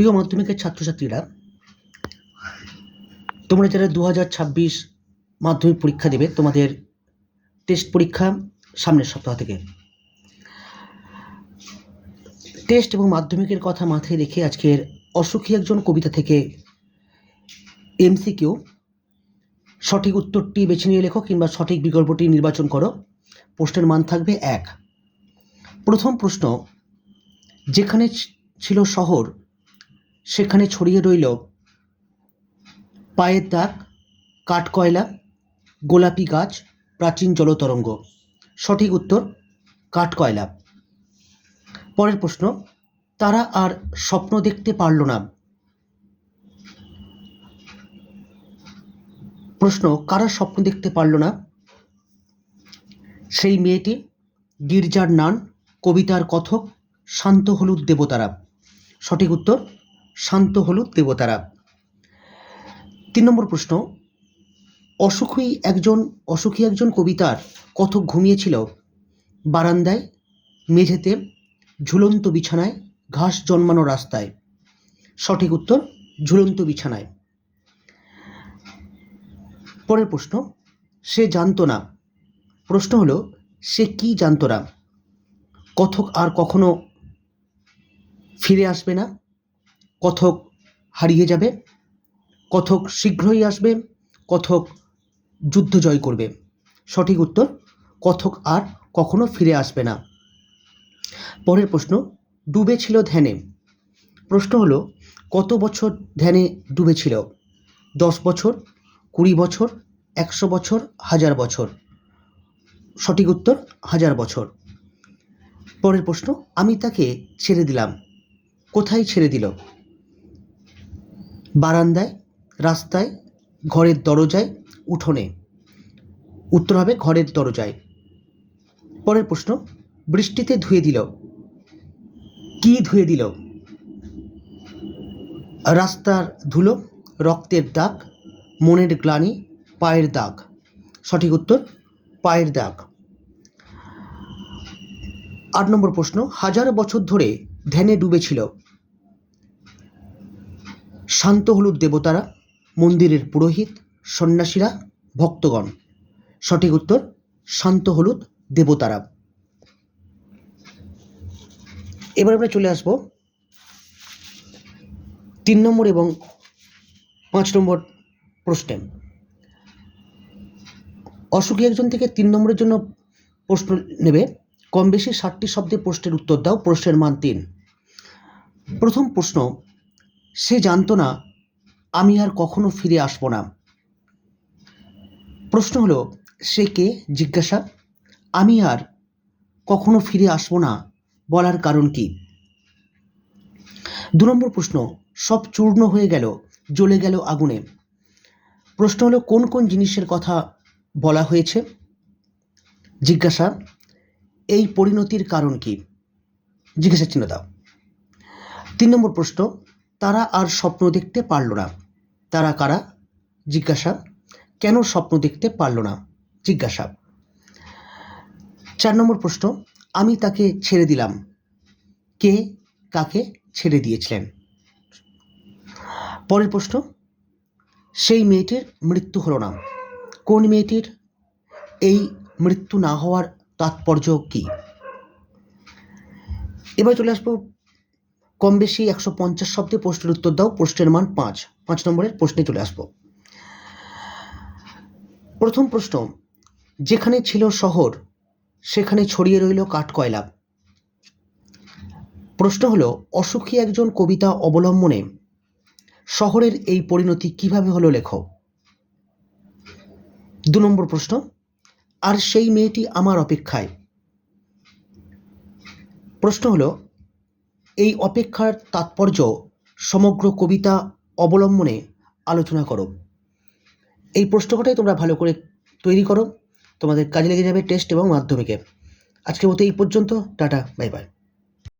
প্রিয় মাধ্যমিকের ছাত্রছাত্রীরা, তোমরা যারা দু ছাব্বিশ মাধ্যমিক পরীক্ষা দেবে, তোমাদের টেস্ট পরীক্ষা সামনের সপ্তাহ থেকে। টেস্ট এবং মাধ্যমিকের কথা মাথায় রেখে আজকের অসুখী একজন কবিতা থেকে এমসিকিউ। সঠিক উত্তরটি বেছে নিয়ে লেখো কিংবা সঠিক বিকল্পটি নির্বাচন করো। প্রশ্নের মান থাকবে এক। প্রথম প্রশ্ন, যেখানে ছিল শহর সেখানে ছড়িয়ে রইল পায়ের দাগ, কাঠকয়লা, গোলাপি গাছ, প্রাচীন জলতরঙ্গ। সঠিক উত্তর, কাঠকয়লা। পরের প্রশ্ন, তারা আর স্বপ্ন দেখতে পারল না। প্রশ্ন, কারা স্বপ্ন দেখতে পারল না? সেই মেয়েটি, গির্জার নান, কবিতার কথক, শান্ত হলুদ দেবতারা। সঠিক উত্তর শান্ত হলুদ দেবতারা। তিন নম্বর প্রশ্ন, অসুখী একজন অসুখী একজন কবিতার কথক ঘুমিয়েছিল। বারান্দায়, মেঝেতে, ঝুলন্ত বিছানায়, ঘাস জন্মানো রাস্তায়। সঠিক উত্তর, ঝুলন্ত বিছানায়। পরের প্রশ্ন, সে জানতো না। প্রশ্ন হলো, সে কি জানতো না? কথক আর কখনো ফিরে আসবে না? কথক হারিয়ে যাবে কথক শীঘ্রই আসবে কথক যুদ্ধ জয় করবে। সঠিক উত্তর কথক আর কখনো ফিরে আসবে না। পরের প্রশ্ন ডুবে ছিল ধ্যানে। প্রশ্ন হলো, কত বছর ধ্যানে ডুবেছিল? দশ বছর, কুড়ি বছর, একশো বছর, হাজার বছর? সঠিক উত্তর, হাজার বছর। পরের প্রশ্ন, আমি তাকে ছেড়ে দিলাম। কোথায় ছেড়ে দিল? বারান্দায়, রাস্তায়, ঘরের দরজায়, উঠোনে। উত্তর হবে ঘরের দরজায়। পরের প্রশ্ন, বৃষ্টিতে ধুয়ে দিল। কি ধুয়ে দিল? রাস্তার ধুলো, রক্তের দাগ, মনের গ্লানি, পায়ের দাগ। সঠিক উত্তর, পায়ের দাগ। আট নম্বর প্রশ্ন, হাজার বছর ধরে ধ্যানে ডুবেছিল। শান্ত হলুদ দেবতারা, মন্দিরের পুরোহিত, সন্ন্যাসীরা, ভক্তগণ। সঠিক উত্তর, শান্ত হলুদ দেবতারা। এবার আমরা চলে আসব তিন নম্বর এবং পাঁচ নম্বর প্রশ্নে। অসুখী একজন থেকে তিন নম্বরের জন্য প্রশ্ন নেবে কম বেশি ষাটটি শব্দে প্রশ্নের উত্তর দাও, প্রশ্নের মান তিন। প্রথম প্রশ্ন সে জানতো না, আমি আর কখনো ফিরে আসব না। প্রশ্ন হলো, সে কে? জিজ্ঞাসা, আমি আর কখনো ফিরে আসব না বলার কারণ কি? দু নম্বর প্রশ্ন, সব চূর্ণ হয়ে গেল, জ্বলে গেল আগুনে। প্রশ্ন হলো, কোন কোন জিনিসের কথা বলা হয়েছে? জিজ্ঞাসা, এই পরিণতির কারণ কি? জিজ্ঞাসা চিহ্ন দাও। তিন নম্বর প্রশ্ন তারা আর স্বপ্ন দেখতে পারল না। তারা কারা? জিজ্ঞাসা। কেন স্বপ্ন দেখতে পারল না? জিজ্ঞাসা। চার নম্বর প্রশ্ন, আমি তাকে ছেড়ে দিলাম। কে কাকে ছেড়ে দিয়েছিলেন? পরের প্রশ্ন, সেই মেয়েটির মৃত্যু হলো না। কোন মেয়েটির? এই মৃত্যু না হওয়ার তাৎপর্য কি? এবার চলে আসব কম বেশি একশো পঞ্চাশ শব্দে প্রশ্নের উত্তর দাও, প্রশ্নের মান পাঁচ। পাঁচ নম্বরের প্রশ্নে চলে আসব। প্রথম প্রশ্ন, যেখানে ছিল শহর, সেখানে ছড়িয়ে রইল কাঠকয়লা প্রশ্ন হলো, অসুখী একজন কবিতা অবলম্বনে শহরের এই পরিণতি কীভাবে হলো লেখো? দু নম্বর প্রশ্ন, আর সেই মেয়েটি আমার অপেক্ষায়। প্রশ্ন হলো এই অপেক্ষার তাৎপর্য সমগ্র কবিতা অবলম্বনে আলোচনা করো। এই প্রশ্নটাই তোমরা ভালো করে তৈরি করো। তোমাদের কাজে লেগে যাবে টেস্ট এবং মাধ্যমিকে। আজকের মতো এই পর্যন্ত। Tata, bye bye.